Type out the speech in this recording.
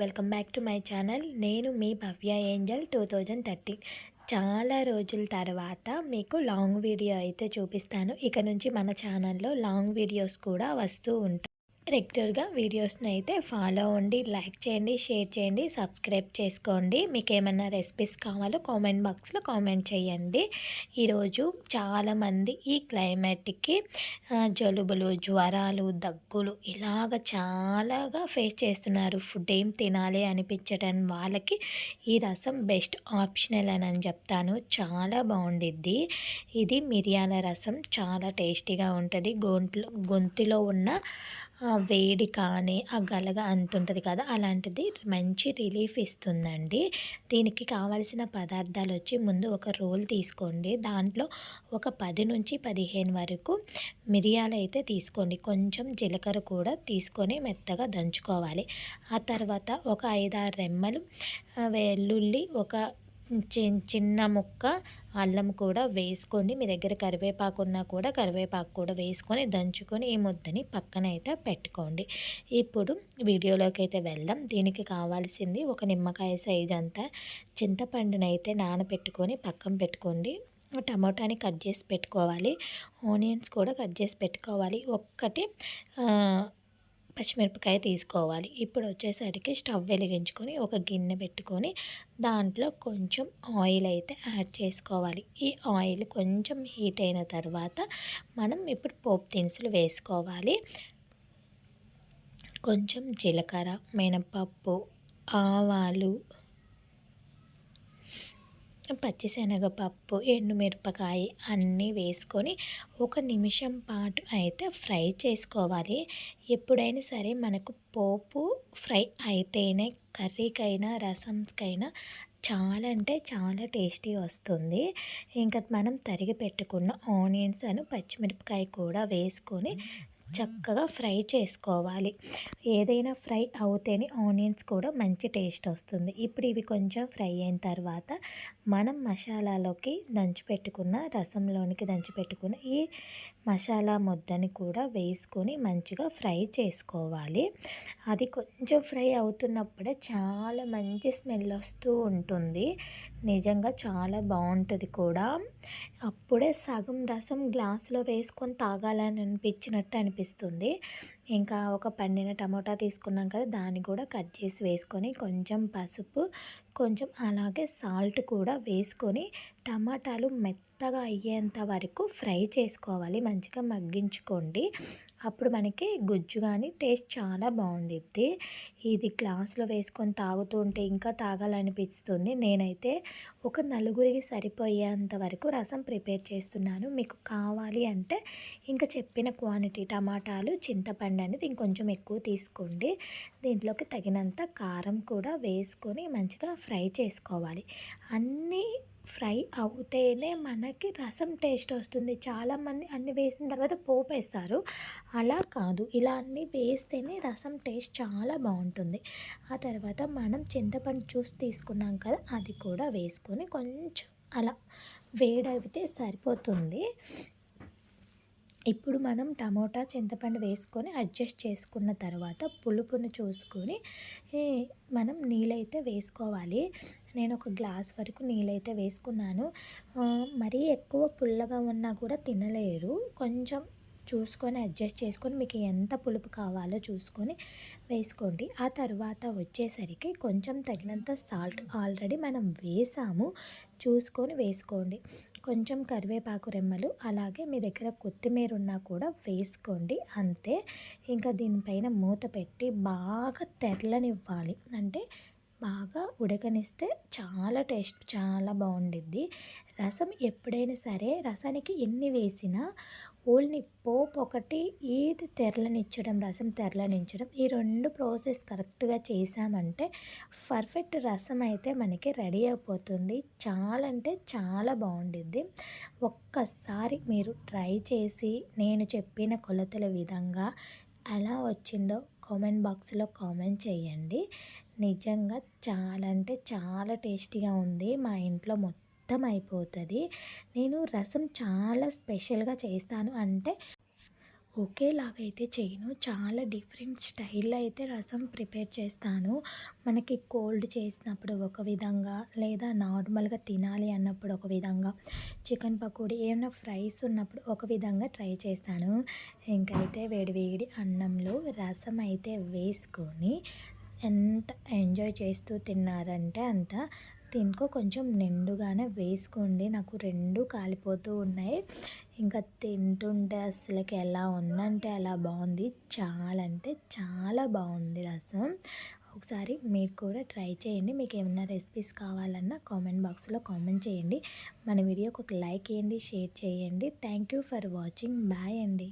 Welcome back to my channel. నేను మీ Bhavya Angel two thousand thirteen చాలా రోజుల తర్వాత మీకు లాంగ్ వీడియో అయితే చూపిస్తాను. ఇక నుంచి మన ఛానల్లో లాంగ్ వీడియోస్ కూడా వస్తూ ఉంటాయి. రెగ్యులర్గా వీడియోస్ని అయితే ఫాలో అవ్వండి లైక్ చేయండి షేర్ చేయండి సబ్స్క్రైబ్ చేసుకోండి. మీకు ఏమైనా రెసిపీస్ కావాలో కామెంట్ బాక్స్లో కామెంట్ చేయండి. ఈరోజు చాలామంది ఈ క్లైమేట్కి జలుబులు జ్వరాలు దగ్గులు ఇలాగ చాలాగా ఫేస్ చేస్తున్నారు. ఫుడ్ ఏం తినాలి అనిపించటం వాళ్ళకి ఈ రసం బెస్ట్ ఆప్షనల్ అని అని చెప్తాను. చాలా బాగుండిద్ది. ఇది మిరియాల రసం చాలా టేస్టీగా ఉంటుంది. గొంతులో గొంతులో ఉన్న వేడి కానీ ఆ గలగ అంతుంటుంది కదా అలాంటిది మంచి రిలీఫ్ ఇస్తుందండి. దీనికి కావాల్సిన పదార్థాలు వచ్చి ముందు ఒక రోల్ తీసుకోండి. దాంట్లో ఒక పది నుంచి పదిహేను వరకు మిరియాలు అయితే తీసుకోండి. కొంచెం జీలకర్ర కూడా తీసుకొని మెత్తగా దంచుకోవాలి. ఆ తర్వాత ఒక ఐదారు రెమ్మలు వెల్లుల్లి ఒక చిన్న ముక్క అల్లం కూడా వేసుకొని మీ దగ్గర కరివేపాకు ఉన్నా కూడా కరివేపాకు కూడా వేసుకొని దంచుకొని ఈ ముద్దని పక్కన అయితే పెట్టుకోండి. ఇప్పుడు వీడియోలోకి అయితే వెళ్దాం. దీనికి కావాల్సింది ఒక నిమ్మకాయ సైజ్ అంతా చింతపండునైతే నానబెట్టుకొని పక్కన పెట్టుకోండి. టమాటాని కట్ చేసి పెట్టుకోవాలి. ఆనియన్స్ కూడా కట్ చేసి పెట్టుకోవాలి. ఒక్కటి పచ్చిమిరపకాయ తీసుకోవాలి. ఇప్పుడు వచ్చేసరికి స్టవ్ వెలిగించుకొని ఒక గిన్నె పెట్టుకొని దాంట్లో కొంచెం ఆయిల్ అయితే యాడ్ చేసుకోవాలి. ఈ ఆయిల్ కొంచెం హీట్ అయిన తర్వాత మనం ఇప్పుడు పోపు దినుసులు వేసుకోవాలి. కొంచెం జీలకర్ర మినపప్పు ఆవాలు పచ్చిశనగపప్పు ఎండుమిరపకాయ అన్నీ వేసుకొని ఒక నిమిషం పాటు అయితే ఫ్రై చేసుకోవాలి. ఎప్పుడైనా సరే మనకు పోపు ఫ్రై అయితేనే కర్రీకైనా రసంకైనా చాలా అంటే చాలా టేస్టీ వస్తుంది. ఇంకా మనం తరిగి పెట్టుకున్న ఆనియన్స్ అను పచ్చిమిరపకాయ కూడా వేసుకొని చక్కగా ఫ్రై చేసుకోవాలి. ఏదైనా ఫ్రై అవుతేనే ఆనియన్స్ కూడా మంచి టేస్ట్ వస్తుంది. ఇప్పుడు ఇవి కొంచెం ఫ్రై అయిన తర్వాత మనం మసాలాలోకి దంచిపెట్టుకున్న రసంలోనికి దంచిపెట్టుకున్న ఈ మసాలా ముద్దని కూడా వేసుకొని మంచిగా ఫ్రై చేసుకోవాలి. అది కొంచెం ఫ్రై అవుతున్నప్పుడే చాలా మంచి స్మెల్ వస్తూ ఉంటుంది. నిజంగా చాలా బాగుంటుంది కూడా. అప్పుడే సగం రసం గ్లాసులో వేసుకొని తాగాలని అనిపించినట్టు అనిపిస్తుంది. ఇంకా ఒక పండిన టమోటా తీసుకున్నాం కదా దాన్ని కూడా కట్ చేసి వేసుకొని కొంచెం పసుపు కొంచెం అలాగే సాల్ట్ కూడా వేసుకొని టమాటాలు మెత్తగా అయ్యేంత వరకు ఫ్రై చేసుకోవాలి. మంచిగా మగ్గించుకోండి. అప్పుడు మనకి గుజ్జు కానీ టేస్ట్ చాలా బాగుండిద్ది. ఇది గ్లాస్లో వేసుకొని తాగుతూ ఉంటే ఇంకా తాగాలనిపిస్తుంది. నేనైతే ఒక నలుగురికి సరిపోయేంత వరకు రసం ప్రిపేర్ చేస్తున్నాను. మీకు కావాలి అంటే ఇంకా చెప్పిన క్వాంటిటీ టమాటాలు చింతపండు అనేది ఇంకొంచెం ఎక్కువ తీసుకోండి. దీంట్లోకి తగినంత కారం కూడా వేసుకొని మంచిగా ఫ్రై చేసుకోవాలి. అన్నీ ఫ్రై అవుతేనే మనకి రసం టేస్ట్ వస్తుంది. చాలామంది అన్ని వేసిన తర్వాత పోపు వేస్తారు. అలా కాదు. ఇలా అన్ని వేస్తేనే రసం టేస్ట్ చాలా బాగుంటుంది. ఆ తర్వాత మనం చింతపండు జ్యూస్ తీసుకున్నాం కదా అది కూడా వేసుకొని కొంచెం అలా వేడైతే సరిపోతుంది. ఇప్పుడు మనం టమోటా చింతపండు వేసుకొని అడ్జస్ట్ చేసుకున్న తర్వాత పులుపును చూసుకొని మనం నీళ్ళైతే వేసుకోవాలి. నేను ఒక గ్లాస్ వరకు నీళ్ళైతే వేసుకున్నాను. మరీ ఎక్కువ పుల్లగా ఉన్నా కూడా తినలేరు. కొంచెం చూసుకొని అడ్జస్ట్ చేసుకొని మీకు ఎంత పులుపు కావాలో చూసుకొని వేసుకోండి. ఆ తర్వాత వచ్చేసరికి కొంచెం తగినంత సాల్ట్ ఆల్రెడీ మనం వేసాము. చూసుకొని వేసుకోండి. కొంచెం కరివేపాకు రెమ్మలు అలాగే మీ దగ్గర కొత్తిమీర ఉన్నా కూడా వేసుకోండి. అంతే. ఇంకా దీనిపైన మూత పెట్టి బాగా తెరలనివ్వాలి. అంటే బాగా ఉడకనిస్తే చాలా టేస్ట్ చాలా బాగుండిద్ది. రసం ఎప్పుడైనా సరే రసానికి ఎన్ని వేసినా ఓన్లీ పోపు ఒకటి ఈది తెరలనిచ్చడం రసం తెరలనిచ్చడం ఈ రెండు ప్రాసెస్ కరెక్ట్గా చేసామంటే పర్ఫెక్ట్ రసం అయితే మనకి రెడీ అయిపోతుంది. చాలా అంటే చాలా బాగుండిద్ది. ఒక్కసారి మీరు ట్రై చేసి నేను చెప్పిన కొలతల విధంగా ఎలా వచ్చిందో కామెంట్ బాక్స్లో కామెంట్ చేయండి. నిజంగా చాలా అంటే చాలా టేస్టీగా ఉంది. మా ఇంట్లో మొత్తం అయిపోతుంది నేను రసం చాలా స్పెషల్గా చేస్తాను. అంటే ఒకేలాగా అయితే చేయను. చాలా డిఫరెంట్ స్టైల్లో అయితే రసం ప్రిపేర్ చేస్తాను. మనకి కోల్డ్ చేసినప్పుడు ఒక విధంగా లేదా నార్మల్గా తినాలి అన్నప్పుడు ఒక విధంగా చికెన్ పకోడీ ఏమైనా ఫ్రైస్ ఉన్నప్పుడు ఒక విధంగా ట్రై చేస్తాను. ఇంకైతే వేడివేడి అన్నంలో రసం అయితే వేసుకొని ఎంత ఎంజాయ్ చేస్తూ తిన్నారంటే అంత దీనికో కొంచెం నిండుగానే వేసుకోండి. నాకు రెండు కాలిపోతూ ఉన్నాయి. ఇంకా తింటుంటే అసలుకి ఎలా ఉందంటే అలా బాగుంది. చాలా అంటే చాలా బాగుంది రసం. ఒకసారి మీరు కూడా ట్రై చేయండి. మీకు ఏమైనా రెసిపీస్ కావాలన్నా కామెంట్ బాక్స్లో కామెంట్ చేయండి. మన వీడియోకి ఒక లైక్ వేయండి షేర్ చేయండి. Thank you for watching. Bye అండి.